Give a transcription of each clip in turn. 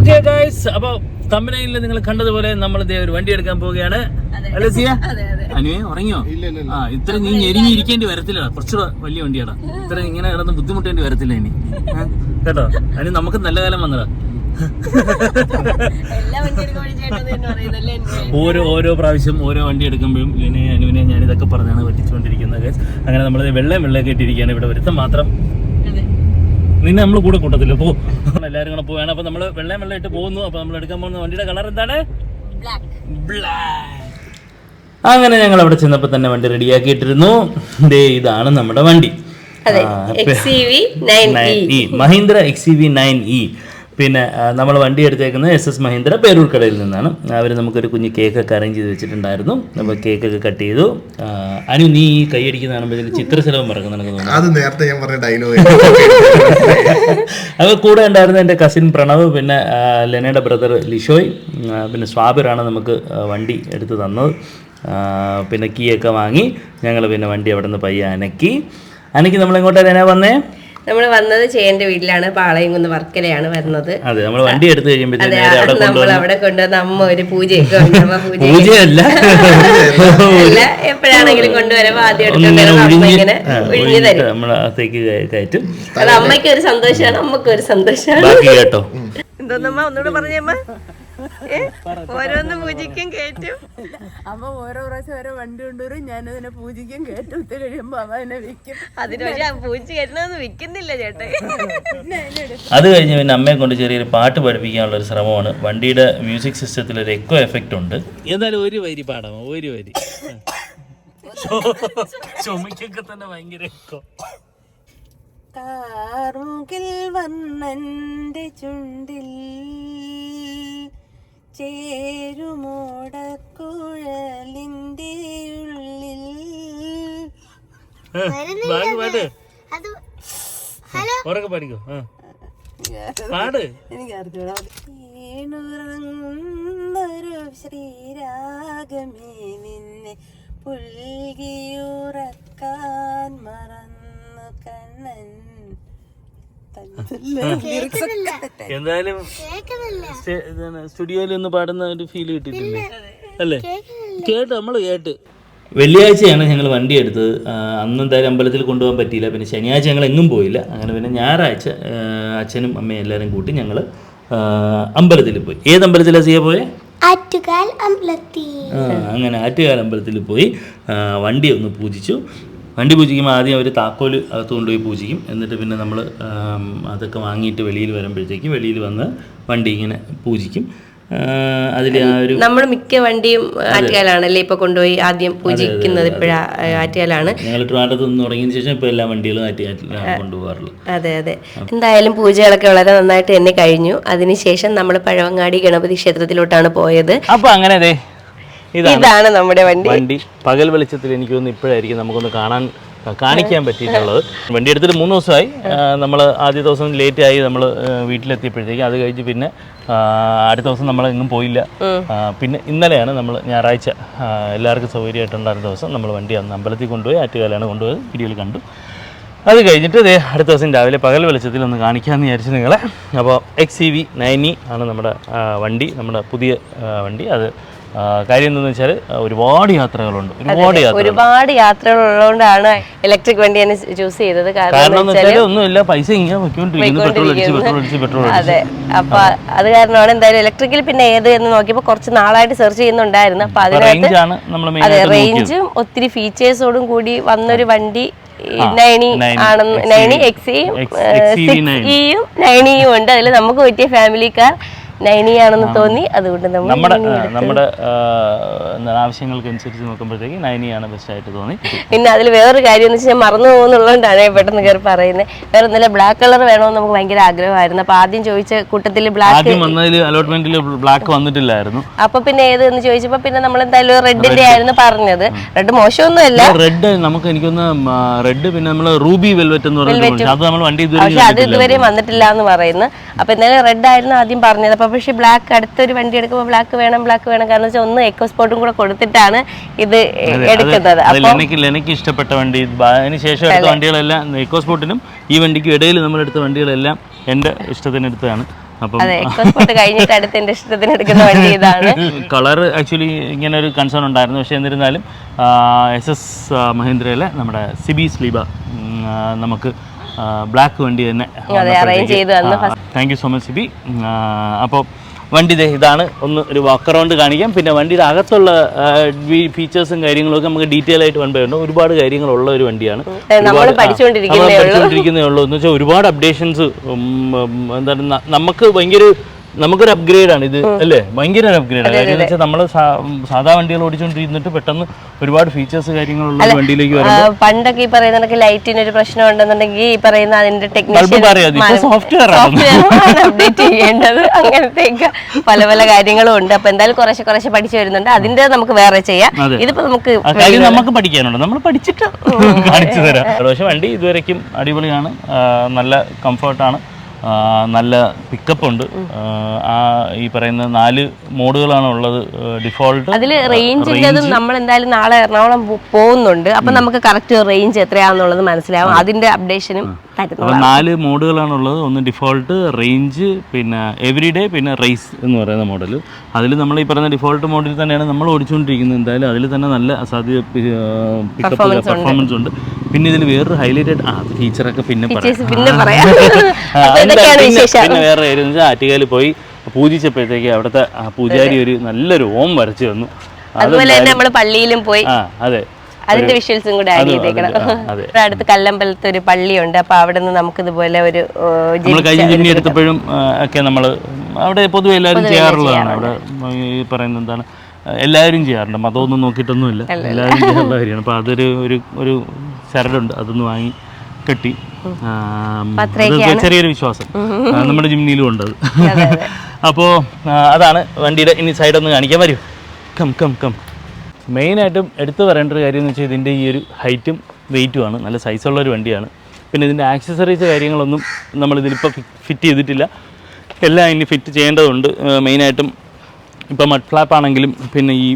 Okay guys അപ്പൊ തമ്പനയിൽ നിങ്ങൾ കണ്ടതുപോലെ നമ്മൾ ഒരു വണ്ടി എടുക്കാൻ പോവുകയാണ്. അല്ലേ സിയ അനുവേ ഉറങ്ങിയോ? ആ ഇത്ര നീ ഞെരിഞ്ഞിരിക്കേണ്ടി വരത്തില്ല. കുറച്ചുകൂടെ വലിയ വണ്ടിയാടാ. ഇത്ര ഇങ്ങനെ കിടന്ന് ബുദ്ധിമുട്ടേണ്ടി വരത്തില്ല ഇനി? കേട്ടോ? അതിന് നമുക്ക് നല്ല കാലം വന്നതാ. ഓരോ ഓരോ പ്രാവശ്യം ഓരോ വണ്ടി എടുക്കുമ്പോഴും ലിനെ അനുവിനെ ഞാൻ ഇതൊക്കെ പറഞ്ഞാണ് പറ്റിച്ചുകൊണ്ടിരിക്കുന്നത് guys. അങ്ങനെ നമ്മൾ വെള്ളം വെള്ളമൊക്കെ ഇട്ടിരിക്കുകയാണ്. ഇവിടെ വരുത്തം മാത്രം നിന്നെ നമ്മൾ കൂടെ കൂട്ടത്തില്ല പോ. എല്ലാവരും കൂടെ പോവാണ്. അപ്പൊ നമ്മൾ വെള്ളം വെള്ളം ഇട്ട് പോകുന്നു. അപ്പൊ നമ്മൾ എടുക്കാൻ പോകുന്ന വണ്ടിയുടെ കളർ എന്താണ്? അങ്ങനെ ഞങ്ങൾ അവിടെ ചെന്നപ്പോ തന്നെ വണ്ടി റെഡിയാക്കിയിട്ടിരുന്നു. ദേ ഇതാണ് നമ്മുടെ വണ്ടി. X E E Mahindra X V nine E പിന്നെ നമ്മൾ വണ്ടി എടുത്തേക്കുന്നത് എസ് എസ് മഹീന്ദ്ര പേരൂർക്കടയിൽ നിന്നാണ്. അവർ നമുക്കൊരു കുഞ്ഞ് കേക്കൊക്കെ അറേഞ്ച് ചെയ്ത് വെച്ചിട്ടുണ്ടായിരുന്നു. അപ്പോൾ കേക്കൊക്കെ കട്ട് ചെയ്തു. അനു നീ ഈ കൈയടിക്കുന്ന കാണുമ്പോഴത്തേക്ക് ചിത്രശലഭം മറക്കും നിനക്ക് തോന്നുന്നു. അത് നേരത്തെ ഞാൻ പറഞ്ഞ ഡയലോഗ് അപ്പോൾ കൂടെ ഉണ്ടായിരുന്ന എന്റെ കസിൻ പ്രണവ് പിന്നെ ലെനയുടെ ബ്രദർ ലിഷോയ് പിന്നെ സ്വാബിറാണ് നമുക്ക് വണ്ടി എടുത്ത് തന്നത്. പിന്നെ കീയൊക്കെ വാങ്ങി ഞങ്ങൾ പിന്നെ വണ്ടി അവിടെ നിന്ന് പയ്യെ അനക്കി. അനക്കി നമ്മൾ എങ്ങോട്ടാണ് ലെന വന്നേ? നമ്മൾ വന്നത് ചേന്റെ വീട്ടിലാണ് പാളയംകുന്ന് വർക്കലയാണ് വരുന്നത്. അതെ നമ്മൾ വണ്ടി എടുത്തു കഴിയുമ്പോഴത്തേക്ക് നമ്മൾ കൊണ്ടുവന്ന് അവിടെ കൊണ്ടുവന്ന് അമ്മ ഒരു പൂജയൊക്കെ പൂജയല്ല. അല്ല എപ്പോഴാണെങ്കിലും കൊണ്ടുവരുമ്പോ ആദ്യം അമ്മ ഇങ്ങനെ ഒഴിഞ്ഞു തരും. അത് അമ്മയ്ക്ക് ഒരു സന്തോഷമാണ് അമ്മയ്ക്ക് ഒരു സന്തോഷമാണ് ബാക്കി കേട്ടോ. എന്തോന്നമ്മ ഒന്നുകൂടെ പറഞ്ഞമ്മ? ഓരോന്ന് പൂജിക്കും കേറ്റും. അമ്മ ഓരോ പ്രാവശ്യം ഓരോ വണ്ടി കൊണ്ടുവരും. ഞാനതിനെ പൂജിക്കും കയറ്റത്ത് കഴിയുമ്പോ അവ എന്നെ വിൽക്കും. അതിന് പക്ഷെ പൂജി കെട്ടണമെന്ന് വിൽക്കുന്നില്ല ചേട്ടൻ അത് കഴിഞ്ഞ് പിന്നെ അമ്മയെ കൊണ്ട് ചെറിയൊരു പാട്ട് പഠിപ്പിക്കാനുള്ള ഒരു ശ്രമമാണ്. വണ്ടിയുടെ മ്യൂസിക് സിസ്റ്റത്തിൽ ഒരു എക്കോ എഫക്റ്റ് ഉണ്ട്. എന്നാലും ഒരു വരി പാടാമോ? ഒരു വരി. ചുമക്കൊക്കെ തന്നെ ഭയങ്കര എക്കോ കാറുകിൽ വന്നന്റെ ചുണ്ടിൽ ചേരുമോടക്കുഴലിന്റെ ഉള്ളിൽ ബാക്കി പാട്ട് ഉറക്കെ പാടിക്കോ. ആ. പാട്. എനിക്ക് അറിഞ്ഞൂടാ. ശ്രീരാഗമേ നിന്നെ പുൽകിയുറക്കാൻ മറന്നു കണ്ണൻ. എന്തായാലും സ്റ്റേ- സ്റ്റുഡിയോയിൽ ഒന്ന് പാടുന്ന ഒരു ഫീൽ കിട്ടിയിട്ടില്ലേ? അല്ലേ? കേട്ട് നമ്മൾ കേട്ട്. വെള്ളിയാഴ്ചയാണ് ഞങ്ങൾ വണ്ടി എടുത്തത്. അന്ന് എന്തായാലും അമ്പലത്തിൽ കൊണ്ടുപോകാൻ പറ്റിയില്ല. പിന്നെ ശനിയാഴ്ച ഞങ്ങൾ എങ്ങും പോയില്ല. അങ്ങനെ പിന്നെ ഞായറാഴ്ച അച്ഛനും അമ്മയും എല്ലാവരും കൂട്ടി ഞങ്ങൾ അമ്പലത്തിൽ പോയി. ഏത് അമ്പലത്തിലാണ് സിയ പോയെ? ആറ്റുകാൽ അമ്പലത്തി ആ, അങ്ങനെ ആറ്റുകാൽ അമ്പലത്തിൽ പോയി. വണ്ടി ഒന്ന് പൂജിച്ചു. വണ്ടി പൂജിക്കുമ്പോൾ ആദ്യം അവർ താക്കോൽ അകത്ത് കൊണ്ടുപോയി പൂജിക്കും. എന്നിട്ട് പിന്നെ നമ്മൾ അതൊക്കെ വാങ്ങിയിട്ട് വെളിയിൽ വരുമ്പോഴത്തേക്ക് വെളിയിൽ വന്ന് വണ്ടി ഇങ്ങനെ പൂജിക്കും. അതിൽ ആ ഒരു നമ്മൾ മിക്ക വണ്ടിയും ആറ്റുകാലാണല്ലേ ഇപ്പൊ കൊണ്ടുപോയി ആദ്യം പൂജിക്കുന്നത് ഇപ്പോഴാ ആറ്റുകാലാണ്. ഞങ്ങൾ ട്രിവാൻഡ്രത്ത് നിന്ന് തുടങ്ങിയതിന് ശേഷം ഇപ്പോൾ എല്ലാ വണ്ടികളും ആറ്റുകാലാണ് കൊണ്ടുപോകാറുള്ളത്. അതെ അതെ. എന്തായാലും പൂജകളൊക്കെ വളരെ നന്നായിട്ട് തന്നെ കഴിഞ്ഞു. അതിനുശേഷം നമ്മൾ പഴവങ്ങാടി ഗണപതി ക്ഷേത്രത്തിലോട്ടാണ് പോയത്. അപ്പോൾ അങ്ങനെ അതെ ഇതാണ് നമ്മുടെ വണ്ടി. വണ്ടി. പകൽ വെളിച്ചത്തിൽ എനിക്ക് തോന്നുന്നു ഇപ്പോഴായിരിക്കും നമുക്കൊന്ന് കാണാൻ കാണിക്കാൻ പറ്റിയിട്ടുള്ളത്. വണ്ടി എടുത്തിട്ട് മൂന്ന് ദിവസമായി. നമ്മൾ ആദ്യ ദിവസം ലേറ്റ് ആയി നമ്മൾ വീട്ടിലെത്തിയപ്പോഴത്തേക്ക്. അത് കഴിഞ്ഞ് പിന്നെ അടുത്ത ദിവസം നമ്മൾ എങ്ങും പോയില്ല പിന്നെ ഇന്നലെയാണ് നമ്മൾ ഞായറാഴ്ച എല്ലാവർക്കും സൗകര്യമായിട്ടുണ്ടായിരുന്ന ദിവസം നമ്മൾ വണ്ടി അന്ന് അമ്പലത്തിൽ കൊണ്ടുപോയി ആറ്റുകാലാണ് കൊണ്ടുപോയത് വീഡിയോയിൽ കണ്ടു. അത് കഴിഞ്ഞിട്ട് ദേ അടുത്ത ദിവസം രാവിലെ പകൽ വെളിച്ചത്തിൽ ഒന്ന് കാണിക്കാമെന്ന് വിചാരിച്ചു നിങ്ങളെ. അപ്പോൾ എക്സ് സി വി നയനി ആണ് നമ്മുടെ വണ്ടി നമ്മുടെ പുതിയ വണ്ടി. അത് കാര്യം എന്താണെന്ന് വെച്ചാൽ ഒരുപാട് യാത്രകളുണ്ട്. ഒരുപാട് ഒരുപാട് യാത്രകൾ ഉള്ളതുകൊണ്ടാണ് ഇലക്ട്രിക് വണ്ടി തന്നെ ചൂസ് ചെയ്തത്. കാരണം ഒന്നുമില്ല പൈസ ഇങ്ങനെ പെട്രോൾ അതെ. അപ്പൊ അത് കാരണമാണ് എന്തായാലും ഇലക്ട്രിക്കിൽ പിന്നെ ഏത് എന്ന് നോക്കിയപ്പോൾ കുറച്ച് നാളായിട്ട് സെർച്ച് ചെയ്യുന്നുണ്ടായിരുന്നു. അപ്പൊ അതിനകത്ത് അതെ റേഞ്ചും ഒത്തിരി ഫീച്ചേഴ്സോടും കൂടി വന്നൊരു വണ്ടി നയനി, ആണെന്ന് നൈനി നയനി എക്സിയും സിക്സ് XCV നയനി. ഇയും നൈനിയും ഉണ്ട്. അതിൽ നമുക്ക് പറ്റിയ ഫാമിലി കാർ നയനി ആണെന്ന് തോന്നി അതുകൊണ്ട് നമ്മൾ നമ്മുടെ. നമ്മുടെ ആ, എന്താണ് ആവശ്യങ്ങൾക്ക് അനുസരിച്ച് നോക്കുമ്പോഴത്തേക്ക് നയനിയാണ് ബെസ്റ്റ് ആയിട്ട് തോന്നി. പിന്നെ അതിൽ വേറൊരു കാര്യം എന്ന് വെച്ചാൽ മറന്നു പോകുന്നുള്ളതുകൊണ്ടാണ് പെട്ടെന്ന് കയറി പറയുന്നത്. വേറെ നല്ല ബ്ലാക്ക് കളർ വേണമെന്ന് നമുക്ക് ഭയങ്കര ആഗ്രഹമായിരുന്നു. അപ്പൊ ആദ്യം ചോദിച്ച കൂട്ടത്തിൽ ബ്ലാക്ക് അലോട്ട്മെന്റിൽ ബ്ലാക്ക് വന്നിട്ടില്ലായിരുന്നു. അപ്പൊ പിന്നെ ഏത് എന്ന് ചോദിച്ചപ്പോ പിന്നെ നമ്മൾ എന്തായാലും റെഡിന്റെ ആയിരുന്നു പറഞ്ഞത്. റെഡ് മോശമൊന്നുമല്ല. റെഡ് നമുക്ക് എനിക്കൊന്ന് റെഡ് പിന്നെ നമ്മൾ റൂബി വെൽവെറ്റ് എന്ന് പറയുന്നത് അത് നമ്മൾ വണ്ടി ഇതുവരെ അത് ഇതുവരെ വന്നിട്ടില്ല എന്ന് പറയുന്നു. അപ്പൊ എന്തായാലും റെഡ് ആയിരുന്നു ആദ്യം പറഞ്ഞത്. അപ്പൊ പക്ഷെ ബ്ലാക്ക് അടുത്തൊരു വണ്ടി എടുക്കുമ്പോൾ ബ്ലാക്ക് വേണം ബ്ലാക്ക് വേണം. കാരണം വെച്ചാൽ ഒന്ന് എക്കോ സ്പോട്ടും കൂടെ കൊടുത്തിട്ടാണ് ഇത് എടുക്കുന്നത്. എനിക്ക് ഇഷ്ടപ്പെട്ട വണ്ടി. അതിനുശേഷം അതിന് ശേഷം എടുത്ത വണ്ടികളെല്ലാം എക്കോ സ്പോട്ടിനും ഈ വണ്ടിക്കും ഇടയിൽ നമ്മൾ എടുത്ത വണ്ടികളെല്ലാം എന്റെ ഇഷ്ടത്തിന് എടുത്തതാണ്. കഴിഞ്ഞിട്ട് അടുത്ത എന്റെ ഇഷ്ടത്തിന് എടുക്കുന്ന വണ്ടി ഇതാണ്. കളർ ആക്ച്വലി ഇങ്ങനെ ഒരു കൺസേൺ ഉണ്ടായിരുന്നു. പക്ഷേ എന്നിരുന്നാലും എസ് എസ് മഹീന്ദ്രയിലെ നമ്മുടെ സിബി സ്ലീബ നമുക്ക് ബ്ലാക്ക് വണ്ടി തന്നെ. Thank you so much Sibi. അപ്പോൾ വണ്ടി ഇതാണ്. ഒന്ന് ഒരു വാക്ക് അറൗണ്ട് കാണിക്കാം. പിന്നെ വണ്ടിയുടെ അകത്തുള്ള ഫീച്ചേഴ്സും കാര്യങ്ങളും ഒക്കെ നമുക്ക് ഡീറ്റെയിൽ ആയിട്ട് വൺ ബൈ ഉണ്ട് ഒരുപാട് കാര്യങ്ങളുള്ള ഒരു വണ്ടിയാണ്. നമ്മൾ പഠിച്ചുകൊണ്ടിരിക്കുന്നേ ഉള്ളൂ. എന്ന് വെച്ചാൽ ഒരുപാട് അപ്ഡേഷൻസ് എന്താണ് നമുക്ക് ഭയങ്കര നമുക്കൊരു അപ്ഗ്രേഡ് ആണ്. ഇത് അല്ലേ? ഭയങ്കര ഒരു അപ്ഗ്രേഡ് ആണ് കാര്യം വെച്ചാൽ നമ്മൾ സാധാ വണ്ടികൾ ഓടിച്ചുകൊണ്ടിരുന്നിട്ട് പെട്ടെന്ന് ഒരുപാട് ഫീച്ചേഴ്സ് കാര്യങ്ങളുള്ള ഒരു വണ്ടിയിലേക്ക് ആ, വരും പണ്ടൊക്കെ ഈ പറയുന്ന ലൈറ്റിന് ഒരു പ്രശ്നം ഉണ്ടെന്നുണ്ടെങ്കിൽ ഈ പറയുന്ന അതിന്റെ ടെക്നീഷ്യൻ സോഫ്റ്റ്വെയർ അപ്ഡേറ്റ് ചെയ്യേണ്ടത്. അങ്ങനത്തെയൊക്കെ പല പല കാര്യങ്ങളും ഉണ്ട്. അപ്പൊ എന്തായാലും കുറേശ്ശെ കുറേശ്ശെ പഠിച്ചു വരുന്നുണ്ട്. അതിന്റെ നമുക്ക് വേറെ ചെയ്യാം. ഇതിപ്പോ നമുക്ക് കാര്യം നമുക്ക് പഠിക്കാനുണ്ട്. നമ്മൾ പഠിച്ചിട്ട് കാണിച്ചു തരാം. പക്ഷെ വണ്ടി ഇതുവരെക്കും അടിപൊളിയാണ്. നല്ല കംഫർട്ടാണ് നല്ല പിക്കപ്പ് ഉണ്ട്. ആ, ഈ പറയുന്ന നാല് മോഡുകളാണ് ഉള്ളത് ഡിഫോൾട്ട് അതിൽ റേഞ്ചിന്റെതും നമ്മൾ എന്തായാലും നാളെ എറണാകുളം പോകുന്നുണ്ട്. അപ്പൊ നമുക്ക് കറക്റ്റ് റേഞ്ച് എത്രയാണെന്നുള്ളത് മനസ്സിലാവും. അതിന്റെ അപ്ഡേഷനും നാല് മോഡുകളാണ് ഉള്ളത്. ഒന്ന് ഡിഫോൾട്ട് റേഞ്ച് പിന്നെ എവറി ഡേ പിന്നെ റേസ് എന്ന് പറയുന്ന മോഡൽ അതിൽ നമ്മൾ ഈ പറയുന്ന ഡിഫോൾട്ട് മോഡൽ തന്നെയാണ് നമ്മൾ ഓടിച്ചുകൊണ്ടിരിക്കുന്നത്. എന്തായാലും അതിൽ തന്നെ നല്ല അസാധ്യ പെർഫോമൻസ് ഉണ്ട്. പിന്നെ ഇതിൽ വേറൊരു ഹൈലൈറ്റഡ് ആ ഫീച്ചറൊക്കെ പിന്നെ പിന്നെ വേറെ കാര്യം വെച്ചാൽ ആറ്റുകാലിൽ പോയി പൂജിച്ചപ്പോഴത്തേക്ക് അവിടുത്തെ പൂജാരി ഒരു നല്ലൊരു ഓം വരച്ചു തന്നു. അതുപോലെ തന്നെ നമ്മൾ പള്ളിയിലും പോയി അതെ. അതിന്റെ വിഷ്വൽസും കൂടെ ആഡ് ചെയ്തേക്കണം. ഇവിടെ അടുത്ത് കല്ലമ്പലത്ത് ഒരു പള്ളിയുണ്ട്. അപ്പൊ അവിടെ നിന്ന് നമുക്ക് ഇതുപോലെ ഒരു കഴിഞ്ഞ എടുത്തപ്പോഴും ഒക്കെ നമ്മൾ അവിടെ പൊതുവെ എല്ലാവരും ചെയ്യാറുള്ളതാണ്. അവിടെ ഈ പറയുന്ന എന്താണ് എല്ലാവരും ചെയ്യാറുണ്ട്. മതമൊന്നും നോക്കിയിട്ടൊന്നുമില്ല. എല്ലാവരും ചെയ്യാറുള്ള കാര്യമാണ്. അപ്പോൾ അതൊരു ഒരു ഒരു ചരടുണ്ട് അതൊന്ന് വാങ്ങി കെട്ടി. ചെറിയൊരു വിശ്വാസം. നമ്മുടെ ജിമ്മിയിലും ഉണ്ട് അത്. അപ്പോൾ അതാണ് വണ്ടിയുടെ ഇനി സൈഡൊന്ന് കാണിക്കാൻ വരൂ. Come come come. മെയിനായിട്ടും എടുത്തു പറയേണ്ട ഒരു കാര്യം എന്ന് വെച്ചാൽ ഇതിന്റെ ഈ ഒരു ഹൈറ്റും വെയിറ്റുമാണ് നല്ല സൈസുള്ള ഒരു വണ്ടിയാണ്. പിന്നെ ഇതിന്റെ ആക്സസറീസ് കാര്യങ്ങളൊന്നും നമ്മളിതിലിപ്പോൾ ഫിറ്റ് ചെയ്തിട്ടില്ല. എല്ലാം ഇനി ഫിറ്റ് ചെയ്യേണ്ടതുണ്ട്. മെയിനായിട്ടും ഇപ്പോൾ മഡ് ഫ്ലാപ്പ് ആണെങ്കിലും പിന്നെ ഈ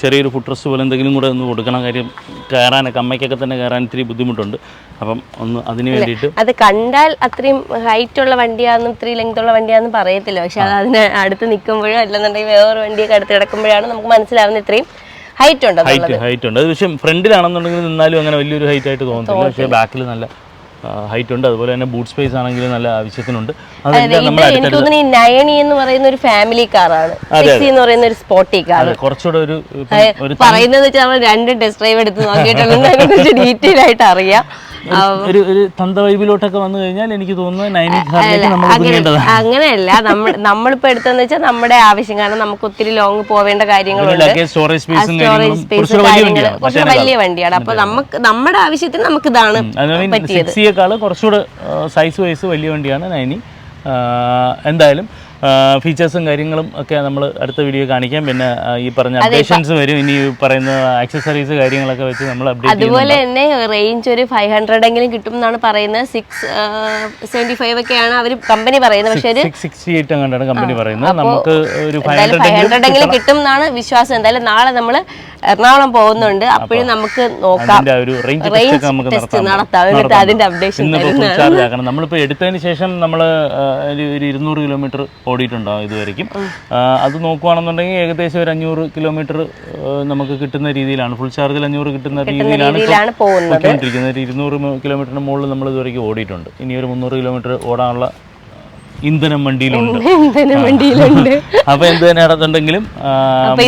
ചെറിയൊരു ഫുഡ് റെസ്റ്റ് പോലെ എന്തെങ്കിലും കൂടെ ഒന്ന് കൊടുക്കണം. കാര്യം കയറാനൊക്കെ അമ്മയ്ക്കൊക്കെ തന്നെ കയറാൻ ഇത്തിരി ബുദ്ധിമുട്ടുണ്ട്. അപ്പം ഒന്ന് അതിന് വേണ്ടിയിട്ട് അത് കണ്ടാൽ അത്രയും ഹൈറ്റ് ഉള്ള വണ്ടിയാണെന്നും ഇത്രയും ലെങ്ത് ഉള്ള വണ്ടിയാണെന്നും പറയത്തില്ല. പക്ഷെ അത് അതിന് അടുത്ത് നിൽക്കുമ്പോഴോ അല്ലെന്നുണ്ടെങ്കിൽ വേറൊരു വണ്ടിയൊക്കെ അടുത്ത് കിടക്കുമ്പോഴാണ് നമുക്ക് മനസ്സിലാവുന്ന ഇത്രയും ഹൈറ്റ് ഉണ്ട് ഹൈറ്റ് ഹൈറ്റ് ഉണ്ട്. അത് പക്ഷേ ഫ്രണ്ടിലാണെന്നുണ്ടെങ്കിൽ നിന്നാലും അങ്ങനെ വലിയൊരു ഹൈറ്റ് ആയിട്ട് തോന്നുന്നില്ല പക്ഷേ ബാക്കിൽ നല്ല ഹൈറ്റ് ഉണ്ട്. അതുപോലെ തന്നെ ബൂട്ട് സ്പേസ് ആണെങ്കിലും നല്ല ആവശ്യത്തിനുണ്ട്. നയണി എന്ന് പറയുന്ന ഒരു ഫാമിലി കാറാണ് എന്ന് പറയുന്ന ഒരു സ്പോർട്ടി കാർ കുറച്ചുകൂടെ ഒരു പറയുന്നത് വെച്ചാൽ നമ്മൾ രണ്ട് ടെസ്റ്റ് ഡ്രൈവ് എടുത്ത് നോക്കിയിട്ടുണ്ടെങ്കിൽ ഡീറ്റെയിൽ ആയിട്ട് അറിയാം. ഒരു ഒരു തന്ത വൈബിലോട്ടൊക്കെ വന്നു കഴിഞ്ഞാൽ എനിക്ക് തോന്നുന്നു നൈനി കാറിലേക്ക് നമ്മൾ ഒതുങ്ങേണ്ടതാണ് അങ്ങനെയല്ല. നമ്മൾ നമ്മളിപ്പോ എടുത്തെന്ന് വെച്ചാൽ നമ്മുടെ ആവശ്യം. കാരണം നമുക്ക് ഒത്തിരി ലോങ് പോവേണ്ട കാര്യങ്ങളുണ്ട്. സ്റ്റോറേജ് സ്പേസും കുറച്ച് വലിയ വണ്ടിയാണ്. അപ്പൊ നമുക്ക് നമ്മുടെ ആവശ്യത്തിന് നമുക്ക് ഇതാണ് പറ്റിയത്. കുറച്ചുകൂടെ സൈസ് വൈസ് വലിയ വണ്ടിയാണ് നൈനി. എന്തായാലും ഫീച്ചേഴ്സും കാര്യങ്ങളും ഒക്കെ നമ്മൾ അടുത്ത വീഡിയോ കാണിക്കാം. പിന്നെ ഈ പറഞ്ഞ അപ്ഡേഷൻസ് വരും. ഇനി പറയുന്ന ആക്സസറീസ് കാര്യങ്ങളൊക്കെ വെച്ച് നമ്മൾ അപ്ഡേറ്റ് അതുപോലെ തന്നെ റേഞ്ച് ഒരു ഫൈവ് ഹൺഡ്രഡ് എങ്കിലും കിട്ടും എന്നാണ് പറയുന്നത്. സിക്സ് സെവന്റി ഫൈവ് ഒക്കെയാണ് അവർ കമ്പനി പറയുന്നത്. പക്ഷേ ഒരു സിക്സ് സിക്സ്റ്റി എയ്റ്റ് അങ്ങനെയാണ് കമ്പനി പറയുന്നത്. നമുക്ക് ഒരു ഫൈവ് ഹൺഡ്രഡ് എങ്കിലും കിട്ടും എന്നാണ് വിശ്വാസം. എന്തായാലും നാളെ നമ്മൾ എറണാകുളം പോകുന്നുണ്ട്. അപ്പോഴും നമുക്ക് നോക്കാം. ഒരു റേഞ്ച് ടെസ്റ്റ് നമുക്ക് നടത്താം. എന്നിട്ട് അതിന്റെ അപ്ഡേഷൻ നമ്മളിപ്പോൾ എടുത്തതിന് ശേഷം നമ്മൾ ഒരു ഇരുന്നൂറ് കിലോമീറ്റർ ഓടിയിട്ടുണ്ടാവും ഇതുവരെയും അത് നോക്കുവാണെന്നുണ്ടെങ്കിൽ ഏകദേശം ഒരു അഞ്ഞൂറ് കിലോമീറ്റർ നമുക്ക് കിട്ടുന്ന രീതിയിലാണ്. ഫുൾ ചാർജിൽ അഞ്ഞൂറ് കിട്ടുന്ന രീതിയിലാണ് പോയിക്കൊണ്ടിരിക്കുന്നത്. ഒരു ഇരുന്നൂറ് കിലോമീറ്ററിന് മുകളിൽ നമ്മൾ ഇതുവരെ ഓടിയിട്ടുണ്ട്. ഇനി ഒരു മുന്നൂറ് കിലോമീറ്റർ ഓടാനുള്ള ഇന്ധനം വണ്ടിയിലുണ്ട്. ഇന്ധനം വണ്ടിയിലുണ്ട്. അപ്പോൾ എന്ത് തന്നെ നടന്നുണ്ടെങ്കിലും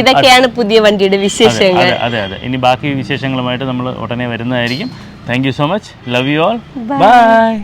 ഇതൊക്കെയാണ് പുതിയ വണ്ടിയുടെ വിശേഷങ്ങൾ. അതെ അതെ ഇനി ബാക്കി വിശേഷങ്ങളുമായിട്ട് നമ്മൾ ഉടനെ വരുന്നതായിരിക്കും. Thank you so much love you all bye